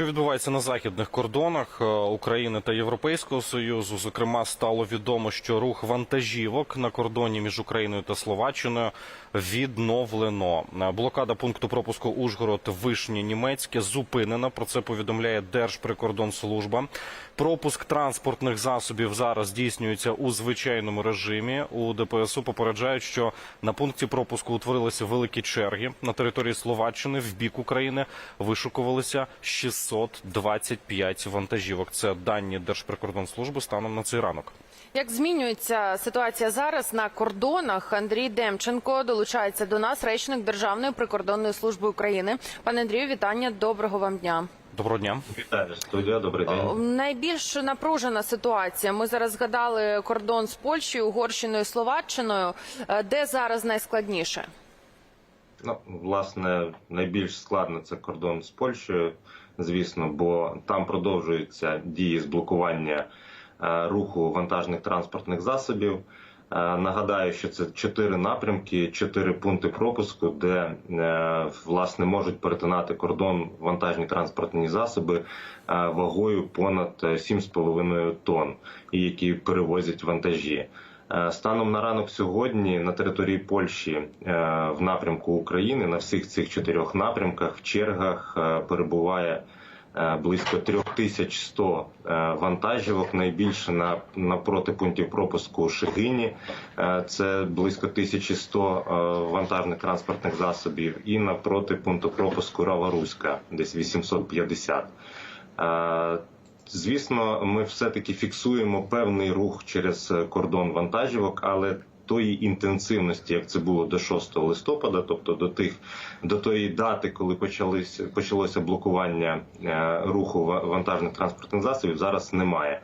Що відбувається на західних кордонах е, України та Європейського союзу? Зокрема, стало відомо, що рух вантажівок на кордоні між Україною та Словаччиною відновлено. Е, Блокада пункту пропуску Ужгород Вишні Німецьке зупинена. Про це повідомляє Держприкордонслужба. Пропуск транспортних засобів зараз здійснюється у звичайному режимі. У ДПСУ попереджають, що на пункті пропуску утворилися великі черги на території Словаччини в бік України вишукувалися 625 вантажівок. Це дані Держприкордонслужби станом на цей ранок. Як змінюється ситуація зараз на кордонах? Андрій Демченко долучається до нас, речник Державної прикордонної служби України. Пане Андрію, вітання. Доброго вам дня. Доброго дня. Вітаю, студія, добрий день. Найбільш напружена ситуація. Ми зараз згадали кордон з Польщею, Угорщиною, Словаччиною. Е, Де зараз найскладніше? Ну, власне, найбільш складно це кордон з Польщею, звісно, бо там продовжуються дії з блокування е, руху вантажних транспортних засобів. Е, Нагадаю, що це чотири напрямки, чотири пункти пропуску, де е, власне можуть перетинати кордон вантажні транспортні засоби е, вагою понад е, 7,5 тонн, і які перевозять вантажі. Станом на ранок сьогодні на території Польщі в напрямку України на всіх цих чотирьох напрямках в чергах перебуває близько 3100 е, вантажівок. Найбільше на напроти пунктів пропуску Шигині е, це близько 1100 е, вантажних транспортних засобів, і напроти пункту пропуску Рава-Руська, десь 850. Е, Звісно, ми все-таки фіксуємо певний рух через е, кордон вантажівок, але тої інтенсивності, як це було до 6 листопада, тобто до тих до тої дати, коли почалися почалося блокування е, руху ва- вантажних транспортних засобів, зараз немає.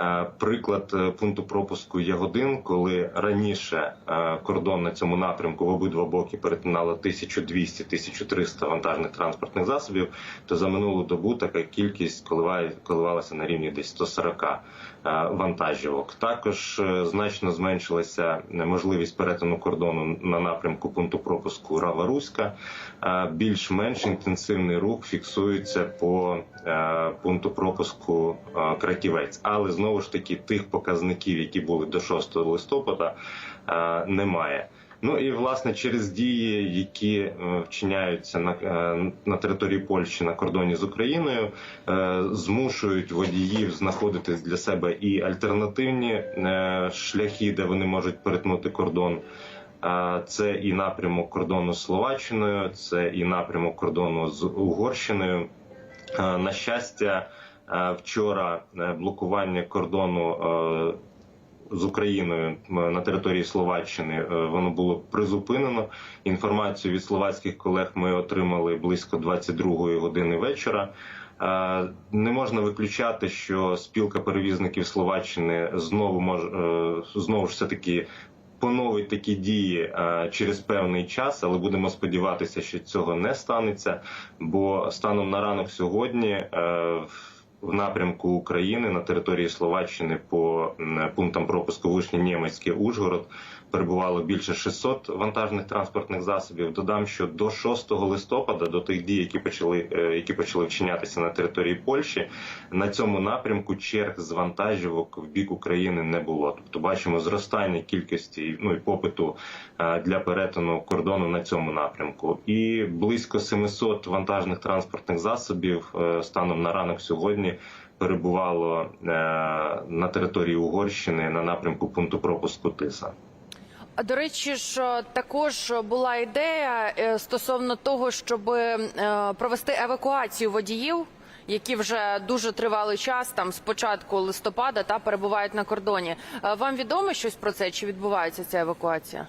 Е, Приклад е, пункту пропуску Ягодин, коли раніше кордон на цьому напрямку в обидва боки перетинало 1200-1300 вантажних транспортних засобів, то за минулу добу така кількість коливалася на рівні десь 140 е, вантажівок. Також е, значно зменшилася можливість перетину кордону на напрямку пункту пропуску Рава-Руська. Е, Більш-менш інтенсивний рух фіксується по е, пункту пропуску е, Краківець, але знову ж таки тих показників, які були до 6 листопада, е, немає. Ну і власне через дії, які е, вчиняються на, е, на території Польщі на кордоні з Україною, е, змушують водіїв знаходити для себе і альтернативні шляхи, де вони можуть перетнути кордон. Це і напрямок кордону з Словаччиною, це і напрямок кордону з Угорщиною. На щастя, вчора блокування кордону з Україною на території Словаччини е, воно було призупинено. Інформацію від словацьких колег ми отримали близько 22-ї години вечора. Е, Не можна виключати, що спілка перевізників Словаччини знову мож е, знову ж таки поновить такі дії е, через певний час, але будемо сподіватися, що цього не станеться. Бо станом на ранок сьогодні е, в- напрямку України на території Словаччини по пунктам пропуску Вишні Німецьке Ужгород перебувало більше 600 вантажних транспортних засобів. Додам, що до 6 листопада, до тих дій, які почали е, які почали вчинятися на території Польщі, на цьому напрямку черг з вантажівок в бік України не було. Тобто бачимо зростання кількості ну і попиту е, для перетину кордону на цьому напрямку. І близько 700 вантажних транспортних засобів е, станом на ранок сьогодні. Перебувало на території Угорщини на напрямку пункту пропуску Тиса. До речі, ж е, також була ідея е, стосовно того, щоб е, провести евакуацію водіїв, які вже дуже тривалий час, там з початку листопада, та перебувають на кордоні. Вам відомо щось про це? Чи відбувається ця евакуація?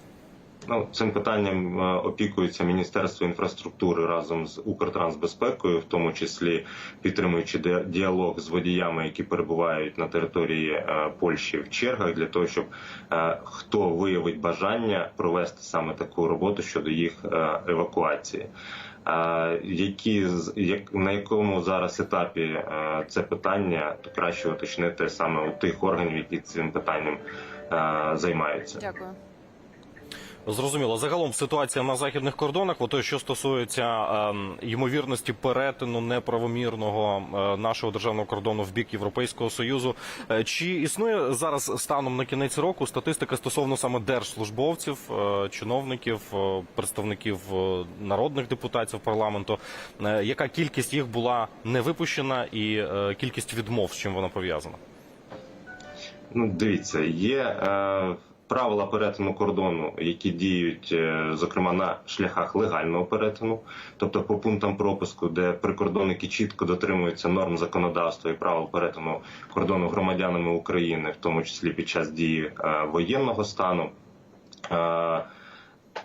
Ну, цим питанням е, опікується Міністерство інфраструктури разом з Укртрансбезпекою, в тому числі підтримуючи діалог з водіями, які перебувають на території е, Польщі в чергах, для того, щоб е, хто виявить бажання провести саме таку роботу щодо їх евакуації. Які як на якому зараз етапі це питання, то краще уточнити саме у тих органів, які цим питанням займаються. Дякую. Зрозуміло. Загалом ситуація на західних кордонах, ото що стосується ем, ймовірності перетину неправомірного е, нашого державного кордону в бік Європейського союзу. Е, чи існує зараз станом на кінець року статистика стосовно саме держслужбовців, е, чиновників, е, представників е, народних депутатів парламенту? Е, яка кількість їх була не випущена, і е, кількість відмов з чим вона пов'язана? Ну, дивіться, є е, правила перетину кордону, які діють, е, зокрема, на шляхах легального перетину, тобто по пунктам пропуску, де прикордонники чітко дотримуються норм законодавства і правил перетину кордону громадянами України, в тому числі під час дії е, воєнного стану. Е,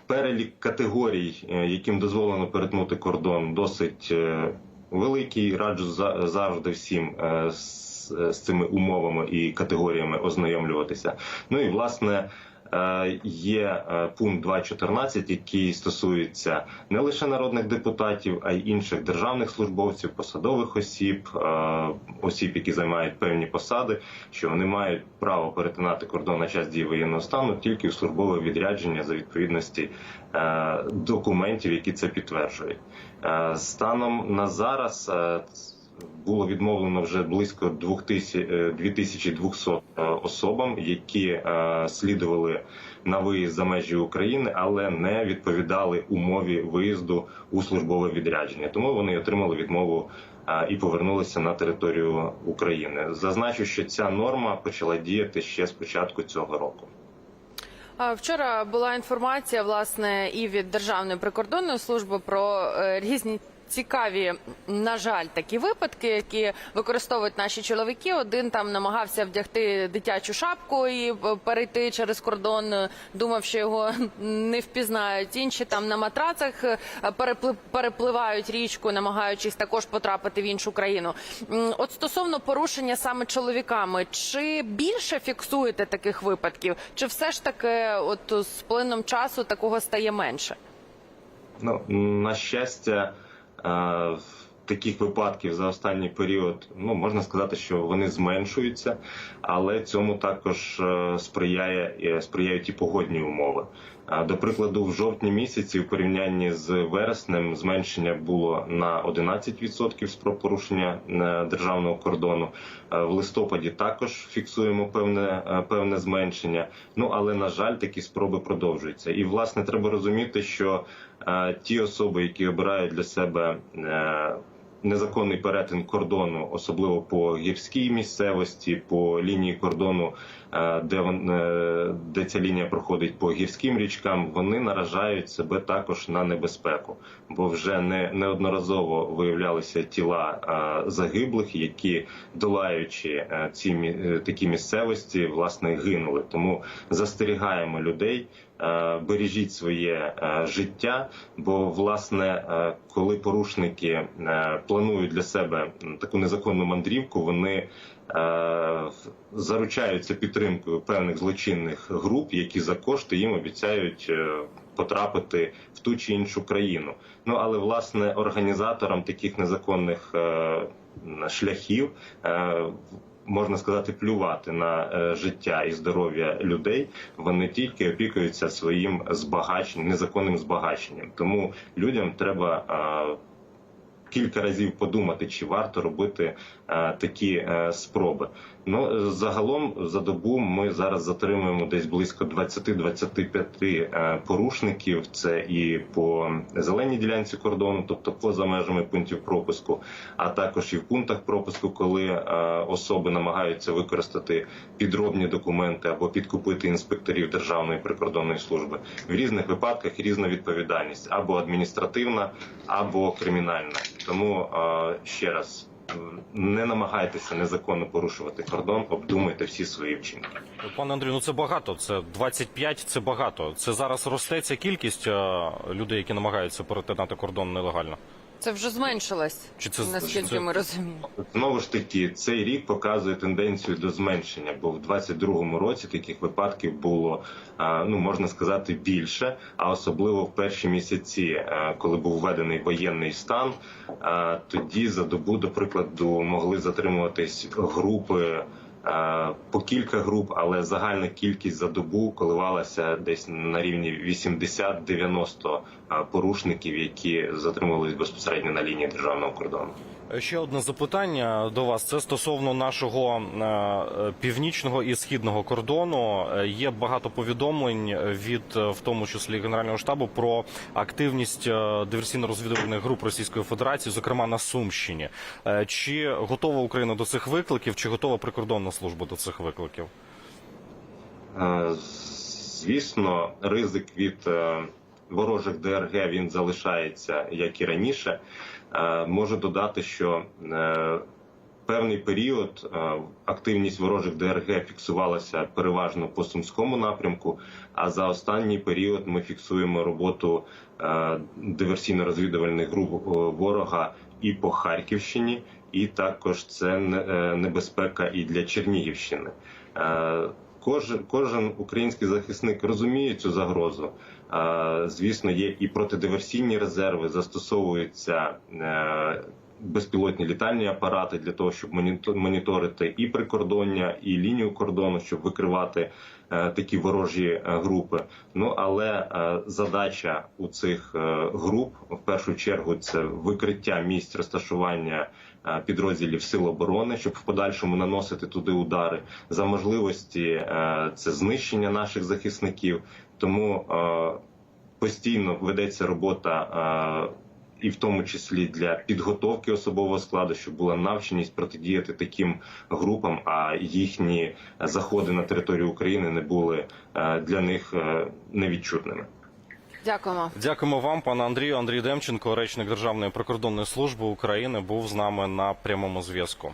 Перелік категорій, яким дозволено перетнути кордон, досить великий. Раджу за- завжди всім з, з цими умовами і категоріями ознайомлюватися. Ну і власне. е, Є е, пункт 2.14, який стосується не лише народних депутатів, а й інших державних службовців, посадових осіб, е, осіб, які займають певні посади, що вони мають право перетинати кордон на час дії воєнного стану тільки в службове відрядження за відповідності е, документів, які це підтверджують. Е, Станом на зараз е, було відмовлено вже близько 2000, е, 2200 е, особам, які е, слідували на виїзд за межі України, але не відповідали умові виїзду у службове відрядження. Тому вони отримали відмову і повернулися на територію України. Зазначу, що ця норма почала діяти ще з початку цього року. Вчора була інформація власне і від Державної прикордонної служби про різні. Цікаві, на жаль, такі випадки, які використовують наші чоловіки. Один там намагався вдягти дитячу шапку і е, перейти через кордон, е, думав, що його не впізнають. Інші там на матрацах е, перепливають річку, намагаючись також потрапити в іншу країну. От стосовно порушення саме чоловіками, чи більше фіксуєте таких випадків, чи все ж таки, от з плином часу такого стає менше? Ну на щастя, таких випадків за останній період, ну можна сказати, що вони зменшуються, але цьому також е, сприяє е, сприяють і погодні умови. До прикладу, в жовтні місяці, в порівнянні з вереснем, зменшення було на 11% спроб порушення е, державного кордону. В листопаді також фіксуємо певне певне зменшення. Ну але на жаль, такі спроби продовжуються. І власне треба розуміти, що ті особи, які обирають для себе е, незаконний перетин кордону, особливо по гірській місцевості, по лінії кордону, е, де е, де ця лінія проходить по гірським річкам, вони наражають себе також на небезпеку, бо вже не неодноразово виявлялися тіла е, загиблих, які долаючи ці такі місцевості, власне гинули. Тому застерігаємо людей. Бережіть своє життя, бо власне, коли порушники е, планують для себе таку незаконну мандрівку, вони е, заручаються підтримкою певних злочинних груп, які за кошти їм обіцяють е, потрапити в ту чи іншу країну. Ну але власне організаторам таких незаконних е, шляхів. Можна сказати, плювати на життя і здоров'я людей. Вони тільки опікуються своїм збагаченням, незаконним збагаченням. Тому людям треба кілька разів подумати, чи варто робити е, такі е, спроби. Ну е, загалом за добу ми зараз затримуємо десь близько 20-25 е, порушників. Це і по зеленій ділянці кордону, тобто поза межами пунктів пропуску, а також і в пунктах пропуску, коли е, особи намагаються використати підробні документи або підкупити інспекторів Державної прикордонної служби. В різних випадках різна відповідальність або адміністративна, або кримінальна. Тому ще раз. Не намагайтеся незаконно порушувати кордон, обдумайте всі свої вчинки. Пане Андрію, ну це багато. Це 25, це багато. Це зараз росте ця кількість е, людей, які намагаються перетинати кордон нелегально. Це вже зменшилось, Чи це- наскільки це- ми розуміємо. Знову ж таки, цей рік показує тенденцію до зменшення, бо в 22-му році таких випадків було ну можна сказати більше, а особливо в перші місяці, коли був введений воєнний стан, тоді за добу, до прикладу, могли затримуватись групи. Е, по кілька груп, але загальна кількість за добу коливалася десь на рівні 80-90 е, порушників, які затримувались безпосередньо на лінії державного кордону. Ще одне запитання до вас. Це стосовно нашого е, північного і східного кордону. Е, Є багато повідомлень від, е, в тому числі Генерального штабу, про активність диверсійно-розвідувальних груп Російської Федерації, зокрема на Сумщині. Чи готова Україна до цих викликів, чи готова прикордонна служба до цих викликів? Звісно, ризик від ворожих ДРГ він залишається як і раніше. Е, Можу додати, що е, певний період е, активність ворожих ДРГ фіксувалася переважно по сумському напрямку. А за останній період ми фіксуємо роботу диверсійно-розвідувальних груп ворога і по Харківщині, і також це небезпека і для Чернігівщини. Кожен, кожен український захисник розуміє цю загрозу. Звісно, є і протидиверсійні резерви, застосовуються е, безпілотні літальні апарати для того, щоб моніто- моніторити і прикордоння, і лінію кордону, щоб викривати е, такі ворожі е, групи. Ну але задача у цих груп в першу чергу це викриття місць розташування підрозділів сил оборони, щоб в подальшому наносити туди удари за можливості е, це знищення наших захисників. Тому е, постійно ведеться робота. е, І в тому числі для підготовки особового складу, щоб була навченість протидіяти таким групам, а їхні заходи на територію України не були е, для них е, невідчутними. Дякуємо. Дякуємо вам, пане Андрію. Андрій Демченко, речник Державної прикордонної служби України, був з нами на прямому зв'язку.